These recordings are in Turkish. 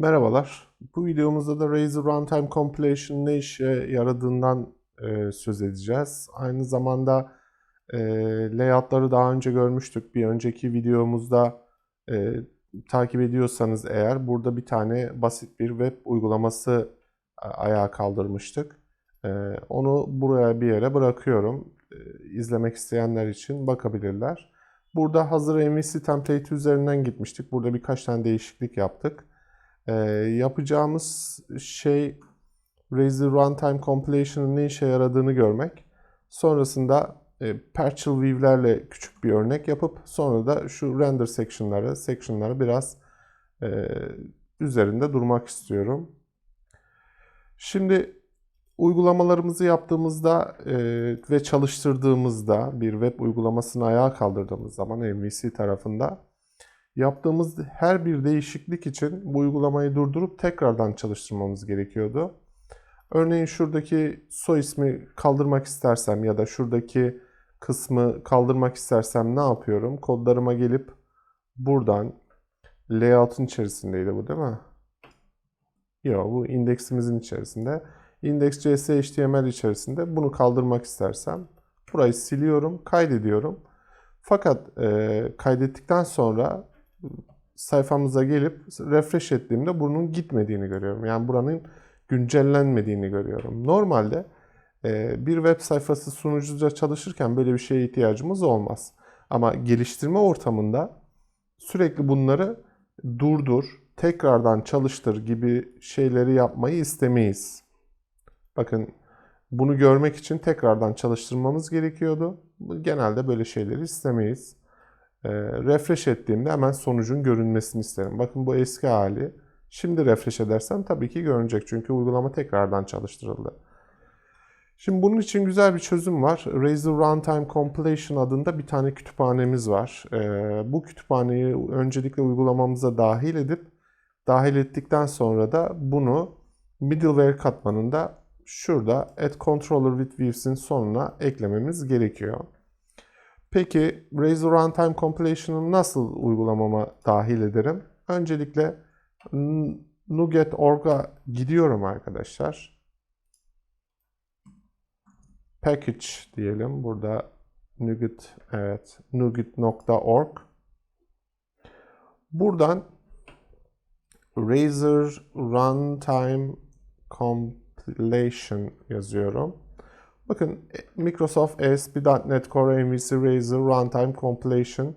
Merhabalar. Bu videomuzda da Razer Runtime Compilation ne işe yaradığından e, söz edeceğiz. Aynı zamanda e, layoutları daha önce görmüştük. Bir önceki videomuzda e, takip ediyorsanız eğer burada bir tane basit bir web uygulaması e, ayağa kaldırmıştık. E, onu buraya bir yere bırakıyorum. E, izlemek isteyenler için bakabilirler. Burada hazır MVC template üzerinden gitmiştik. Burada birkaç tane değişiklik yaptık. Ee, yapacağımız şey Razer Runtime Compilation'ın ne işe yaradığını görmek. Sonrasında e, partial view'lerle küçük bir örnek yapıp sonra da şu render section'ları, section'ları biraz e, üzerinde durmak istiyorum. Şimdi uygulamalarımızı yaptığımızda e, ve çalıştırdığımızda bir web uygulamasını ayağa kaldırdığımız zaman MVC tarafında Yaptığımız her bir değişiklik için bu uygulamayı durdurup tekrardan çalıştırmamız gerekiyordu. Örneğin şuradaki soy ismi kaldırmak istersem ya da şuradaki kısmı kaldırmak istersem ne yapıyorum? Kodlarıma gelip buradan layout'un içerisindeydi bu değil mi? Yok bu indeksimizin içerisinde. Index.js HTML içerisinde bunu kaldırmak istersem burayı siliyorum, kaydediyorum. Fakat e, kaydettikten sonra sayfamıza gelip refresh ettiğimde bunun gitmediğini görüyorum. Yani buranın güncellenmediğini görüyorum. Normalde e, bir web sayfası sunucuda çalışırken böyle bir şeye ihtiyacımız olmaz. Ama geliştirme ortamında sürekli bunları durdur, tekrardan çalıştır gibi şeyleri yapmayı istemeyiz. Bakın bunu görmek için tekrardan çalıştırmamız gerekiyordu. Genelde böyle şeyleri istemeyiz. E, refresh ettiğimde hemen sonucun görünmesini isterim. Bakın bu eski hali. Şimdi refresh edersem tabii ki görünecek çünkü uygulama tekrardan çalıştırıldı. Şimdi bunun için güzel bir çözüm var. Razer Runtime Compilation adında bir tane kütüphanemiz var. Ee, bu kütüphaneyi öncelikle uygulamamıza dahil edip dahil ettikten sonra da bunu middleware katmanında şurada add controller with views'in sonuna eklememiz gerekiyor. Peki Razer Runtime Compilation'ı nasıl uygulamama dahil ederim? Öncelikle Nuget.org'a gidiyorum arkadaşlar. Package diyelim. Burada Nuget, evet, nuget.org. Buradan Razer Runtime Compilation yazıyorum. Bakın Microsoft ASP.NET Core MVC Razer Runtime Compilation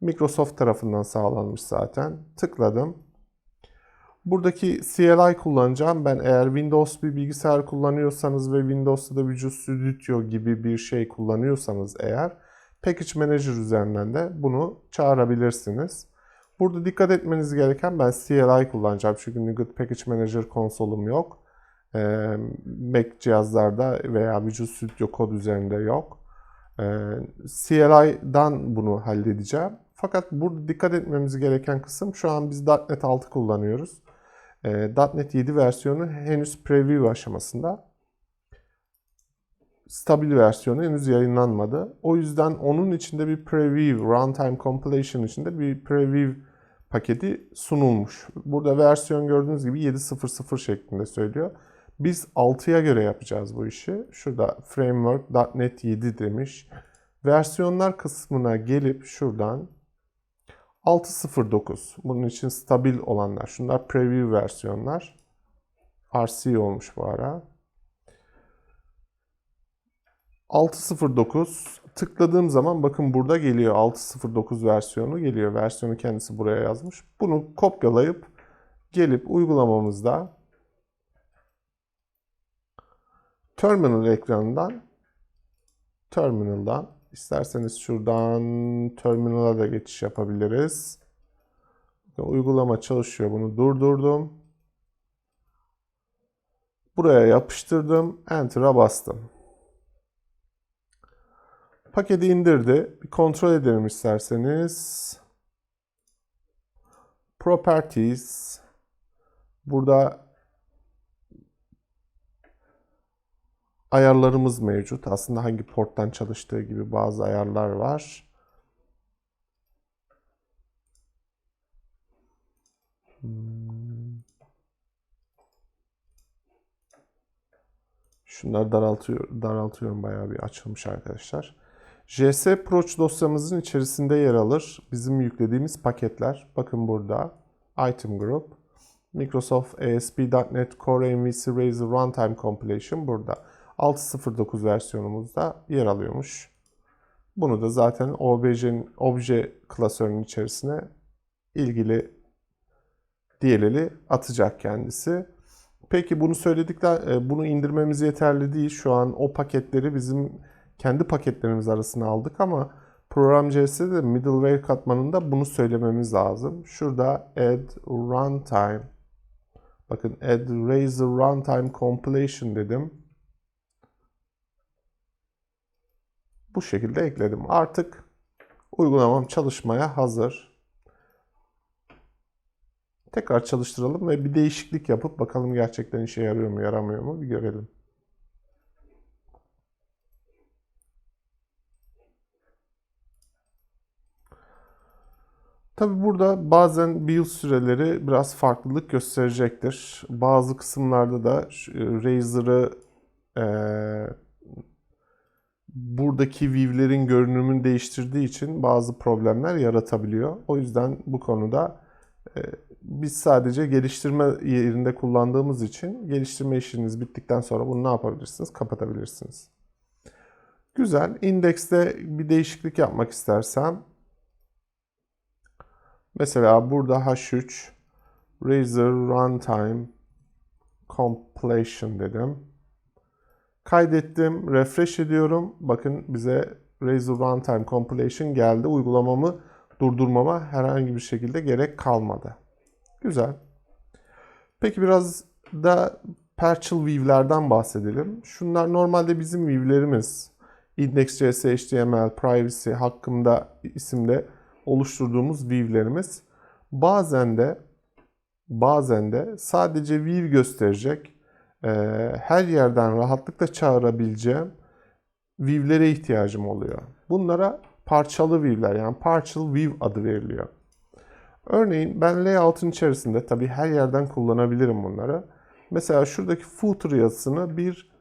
Microsoft tarafından sağlanmış zaten. Tıkladım. Buradaki CLI kullanacağım. Ben eğer Windows bir bilgisayar kullanıyorsanız ve Windows'ta da Visual Studio gibi bir şey kullanıyorsanız eğer Package Manager üzerinden de bunu çağırabilirsiniz. Burada dikkat etmeniz gereken ben CLI kullanacağım çünkü NuGet Package Manager konsolum yok. Mac cihazlarda veya Visual Studio Code üzerinde yok. CLI'dan bunu halledeceğim. Fakat burada dikkat etmemiz gereken kısım şu an biz .NET 6 kullanıyoruz. .NET 7 versiyonu henüz preview aşamasında. Stabil versiyonu henüz yayınlanmadı. O yüzden onun içinde bir preview, runtime compilation içinde bir preview paketi sunulmuş. Burada versiyon gördüğünüz gibi 7.0.0 şeklinde söylüyor. Biz 6'ya göre yapacağız bu işi. Şurada framework.net 7 demiş. Versiyonlar kısmına gelip şuradan 6.09. Bunun için stabil olanlar. Şunlar preview versiyonlar. RC olmuş bu ara. 6.09 tıkladığım zaman bakın burada geliyor 6.09 versiyonu geliyor. Versiyonu kendisi buraya yazmış. Bunu kopyalayıp gelip uygulamamızda Terminal ekranından Terminal'dan isterseniz şuradan Terminal'a da geçiş yapabiliriz. Uygulama çalışıyor. Bunu durdurdum. Buraya yapıştırdım. Enter'a bastım. Paketi indirdi. Bir kontrol edelim isterseniz. Properties. Burada ayarlarımız mevcut. Aslında hangi porttan çalıştığı gibi bazı ayarlar var. Hmm. Şunları daraltıyor, daraltıyorum bayağı bir açılmış arkadaşlar. JS Proch dosyamızın içerisinde yer alır. Bizim yüklediğimiz paketler. Bakın burada. Item Group. Microsoft ASP.NET Core MVC Razor Runtime Compilation burada. 6.09 versiyonumuzda yer alıyormuş. Bunu da zaten OBJ'nin obje klasörünün içerisine ilgili DLL'i atacak kendisi. Peki bunu söyledikler, e, bunu indirmemiz yeterli değil. Şu an o paketleri bizim kendi paketlerimiz arasına aldık ama program CS'de de middleware katmanında bunu söylememiz lazım. Şurada add runtime bakın add razor runtime compilation dedim. Bu şekilde ekledim. Artık uygulamam çalışmaya hazır. Tekrar çalıştıralım ve bir değişiklik yapıp bakalım gerçekten işe yarıyor mu yaramıyor mu bir görelim. Tabi burada bazen build süreleri biraz farklılık gösterecektir. Bazı kısımlarda da Razor'ı e, buradaki view'lerin görünümünü değiştirdiği için bazı problemler yaratabiliyor. O yüzden bu konuda e, biz sadece geliştirme yerinde kullandığımız için geliştirme işiniz bittikten sonra bunu ne yapabilirsiniz? Kapatabilirsiniz. Güzel. İndekste bir değişiklik yapmak istersem mesela burada H3 Razor Runtime Completion dedim. Kaydettim. Refresh ediyorum. Bakın bize Razor Runtime Compilation geldi. Uygulamamı durdurmama herhangi bir şekilde gerek kalmadı. Güzel. Peki biraz da partial view'lerden bahsedelim. Şunlar normalde bizim view'lerimiz. Index.js, HTML, privacy hakkında isimde oluşturduğumuz view'lerimiz. Bazen de bazen de sadece view gösterecek her yerden rahatlıkla çağırabileceğim view'lere ihtiyacım oluyor. Bunlara parçalı view'ler yani partial view adı veriliyor. Örneğin ben layout'un içerisinde tabii her yerden kullanabilirim bunları. Mesela şuradaki footer yazısını bir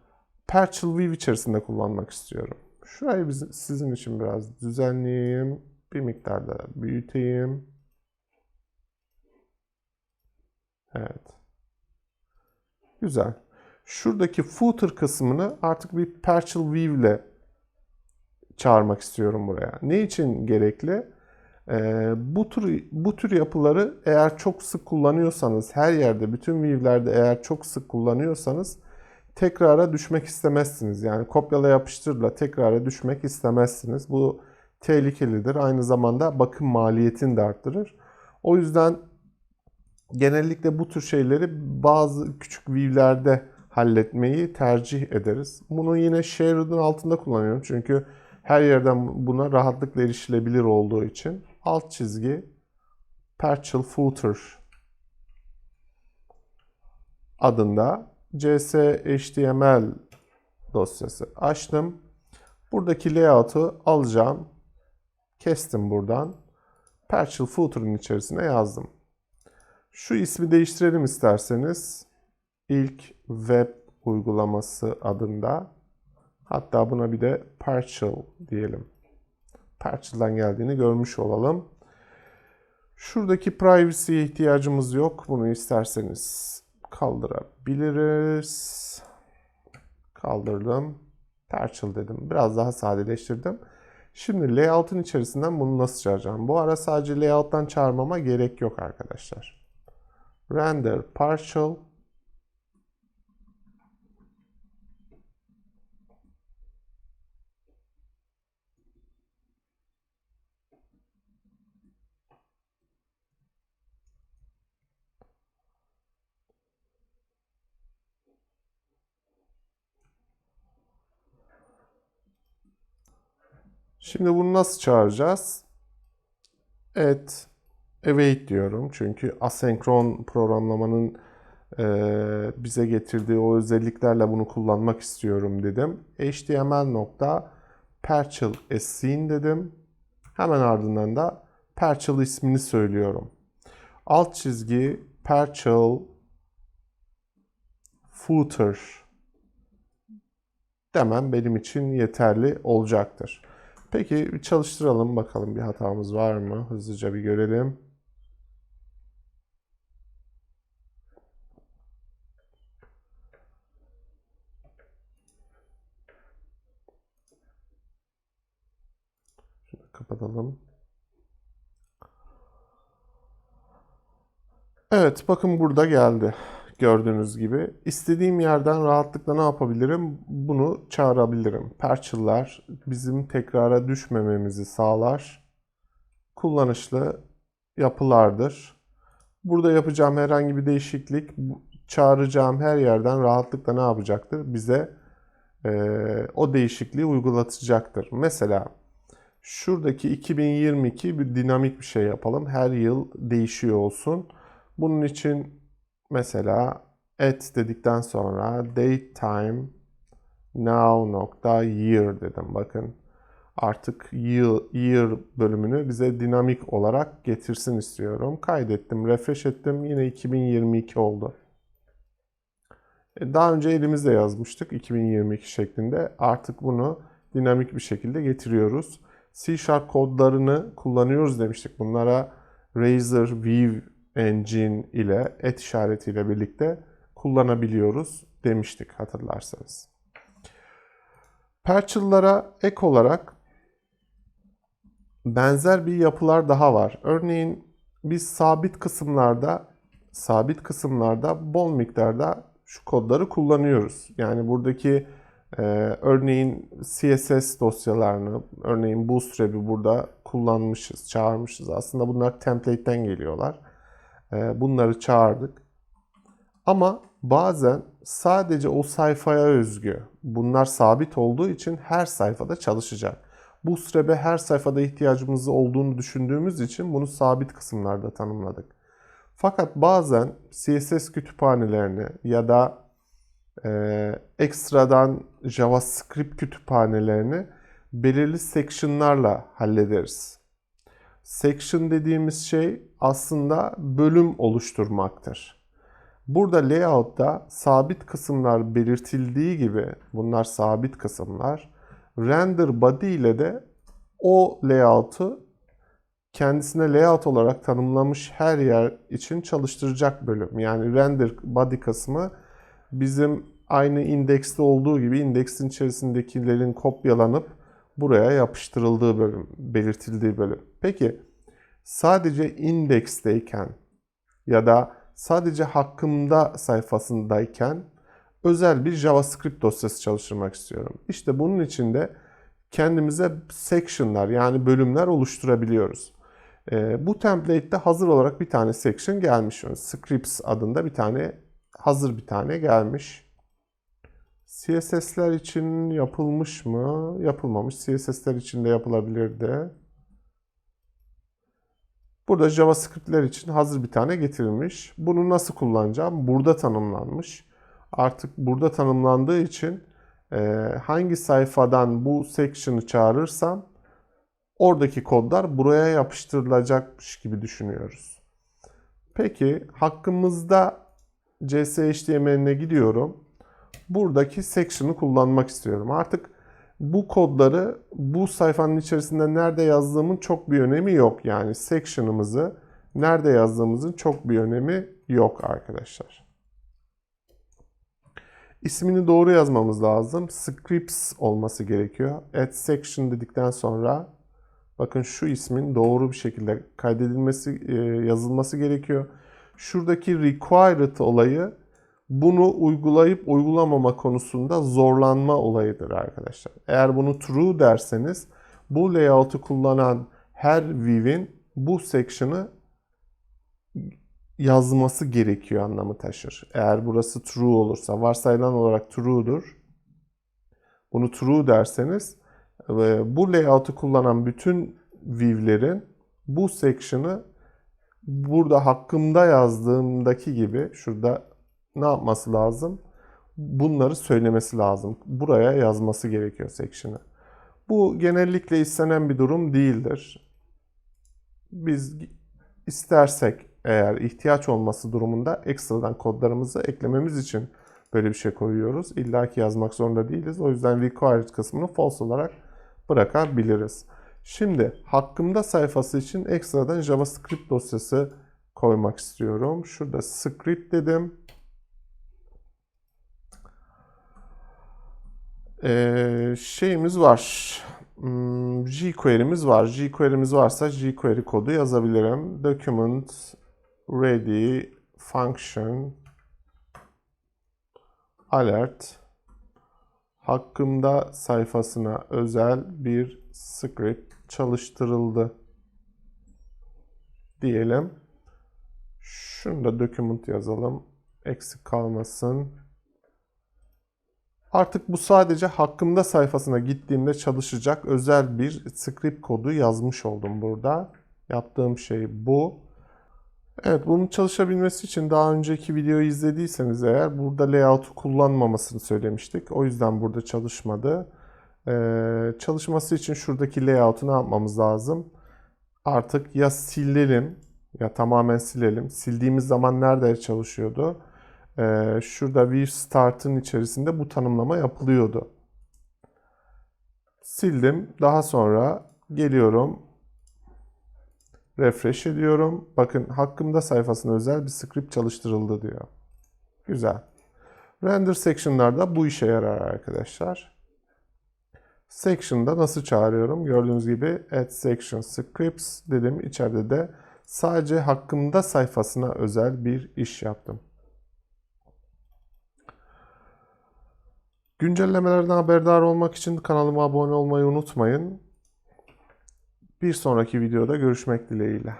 partial view içerisinde kullanmak istiyorum. Şurayı biz, sizin için biraz düzenleyeyim. Bir miktar da büyüteyim. Evet. Güzel. Şuradaki footer kısmını artık bir partial view ile çağırmak istiyorum buraya. Ne için gerekli? Ee, bu tür bu tür yapıları eğer çok sık kullanıyorsanız, her yerde, bütün view'lerde eğer çok sık kullanıyorsanız tekrara düşmek istemezsiniz. Yani kopyala yapıştırla tekrara düşmek istemezsiniz. Bu tehlikelidir. Aynı zamanda bakım maliyetini de arttırır. O yüzden genellikle bu tür şeyleri bazı küçük view'lerde halletmeyi tercih ederiz. Bunu yine shared'ın altında kullanıyorum. Çünkü her yerden buna rahatlıkla erişilebilir olduğu için alt çizgi partial footer adında CS dosyası açtım. Buradaki layout'u alacağım. Kestim buradan. Partial footer'ın içerisine yazdım. Şu ismi değiştirelim isterseniz. İlk web uygulaması adında. Hatta buna bir de partial diyelim. Partial'dan geldiğini görmüş olalım. Şuradaki privacy'ye ihtiyacımız yok. Bunu isterseniz kaldırabiliriz. Kaldırdım. Partial dedim. Biraz daha sadeleştirdim. Şimdi layout'un içerisinden bunu nasıl çağıracağım? Bu ara sadece layout'tan çağırmama gerek yok arkadaşlar. Render partial Şimdi bunu nasıl çağıracağız? Evet, await diyorum. Çünkü asenkron programlamanın e, bize getirdiği o özelliklerle bunu kullanmak istiyorum dedim. HTML nokta partial scene dedim. Hemen ardından da partial ismini söylüyorum. Alt çizgi partial footer demem benim için yeterli olacaktır. Peki bir çalıştıralım bakalım bir hatamız var mı? Hızlıca bir görelim. Şunu kapatalım. Evet, bakın burada geldi. Gördüğünüz gibi. İstediğim yerden rahatlıkla ne yapabilirim? Bunu çağırabilirim. Parchel'lar bizim tekrara düşmememizi sağlar. Kullanışlı yapılardır. Burada yapacağım herhangi bir değişiklik çağıracağım her yerden rahatlıkla ne yapacaktır? Bize eee, o değişikliği uygulatacaktır. Mesela şuradaki 2022 bir dinamik bir şey yapalım. Her yıl değişiyor olsun. Bunun için mesela at dedikten sonra date time now nokta year dedim. Bakın artık year, year bölümünü bize dinamik olarak getirsin istiyorum. Kaydettim, refresh ettim. Yine 2022 oldu. E, Daha önce elimizde yazmıştık 2022 şeklinde. Artık bunu dinamik bir şekilde getiriyoruz. C Sharp kodlarını kullanıyoruz demiştik. Bunlara Razor View Engine ile et işaretiyle birlikte kullanabiliyoruz demiştik hatırlarsanız. Parchel'lara ek olarak benzer bir yapılar daha var. Örneğin biz sabit kısımlarda sabit kısımlarda bol miktarda şu kodları kullanıyoruz. Yani buradaki e, örneğin CSS dosyalarını, örneğin Bootstrap'i burada kullanmışız, çağırmışız. Aslında bunlar template'ten geliyorlar. E, bunları çağırdık. Ama bazen sadece o sayfaya özgü. Bunlar sabit olduğu için her sayfada çalışacak. Bootstrap'e her sayfada ihtiyacımız olduğunu düşündüğümüz için bunu sabit kısımlarda tanımladık. Fakat bazen CSS kütüphanelerini ya da e, ekstradan JavaScript kütüphanelerini belirli section'larla hallederiz. Section dediğimiz şey aslında bölüm oluşturmaktır. Burada layout'ta sabit kısımlar belirtildiği gibi bunlar sabit kısımlar. Render body ile de o layout'u kendisine layout olarak tanımlamış her yer için çalıştıracak bölüm. Yani render body kısmı bizim aynı indekste olduğu gibi indeksin içerisindekilerin kopyalanıp buraya yapıştırıldığı bölüm, belirtildiği bölüm. Peki sadece indeksteyken ya da sadece hakkımda sayfasındayken özel bir JavaScript dosyası çalıştırmak istiyorum. İşte bunun için de kendimize section'lar yani bölümler oluşturabiliyoruz. Ee, bu template'te hazır olarak bir tane section gelmiş. Yani scripts adında bir tane hazır bir tane gelmiş. CSS'ler için yapılmış mı? Yapılmamış. CSS'ler için de yapılabilirdi. Burada JavaScript'ler için hazır bir tane getirilmiş. Bunu nasıl kullanacağım? Burada tanımlanmış. Artık burada tanımlandığı için e, hangi sayfadan bu section'ı çağırırsam oradaki kodlar buraya yapıştırılacakmış gibi düşünüyoruz. Peki hakkımızda CS HTML'ine gidiyorum. Buradaki section'ı kullanmak istiyorum. Artık bu kodları bu sayfanın içerisinde nerede yazdığımın çok bir önemi yok. Yani section'ımızı nerede yazdığımızın çok bir önemi yok arkadaşlar. İsmini doğru yazmamız lazım. Scripts olması gerekiyor. Add section dedikten sonra bakın şu ismin doğru bir şekilde kaydedilmesi, e, yazılması gerekiyor. Şuradaki required olayı bunu uygulayıp uygulamama konusunda zorlanma olayıdır arkadaşlar. Eğer bunu true derseniz bu layout'u kullanan her view'in bu section'ı yazması gerekiyor anlamı taşır. Eğer burası true olursa, varsayılan olarak true'dur. Bunu true derseniz ve bu layout'u kullanan bütün view'lerin bu section'ı burada hakkımda yazdığımdaki gibi şurada ne yapması lazım? Bunları söylemesi lazım. Buraya yazması gerekiyor section'ı. Bu genellikle istenen bir durum değildir. Biz istersek eğer ihtiyaç olması durumunda ekstradan kodlarımızı eklememiz için böyle bir şey koyuyoruz. İlla ki yazmak zorunda değiliz. O yüzden required kısmını false olarak bırakabiliriz. Şimdi hakkımda sayfası için ekstradan JavaScript dosyası koymak istiyorum. Şurada script dedim. Ee, şeyimiz var. Hmm, jQuery'miz var. jQuery'miz varsa jQuery kodu yazabilirim. Document ready function alert hakkımda sayfasına özel bir script çalıştırıldı diyelim. Şunu da document yazalım. Eksik kalmasın. Artık bu sadece hakkımda sayfasına gittiğimde çalışacak özel bir script kodu yazmış oldum burada. Yaptığım şey bu. Evet bunun çalışabilmesi için daha önceki videoyu izlediyseniz eğer burada layout'u kullanmamasını söylemiştik. O yüzden burada çalışmadı. Ee, çalışması için şuradaki layout'u ne yapmamız lazım? Artık ya silelim ya tamamen silelim. Sildiğimiz zaman nerede çalışıyordu? Ee, şurada View Start'ın içerisinde bu tanımlama yapılıyordu. Sildim. Daha sonra geliyorum. Refresh ediyorum. Bakın hakkımda sayfasına özel bir script çalıştırıldı diyor. Güzel. Render section'larda bu işe yarar arkadaşlar. Section'da nasıl çağırıyorum? Gördüğünüz gibi add section scripts dedim. İçeride de sadece hakkımda sayfasına özel bir iş yaptım. Güncellemelerden haberdar olmak için kanalıma abone olmayı unutmayın. Bir sonraki videoda görüşmek dileğiyle.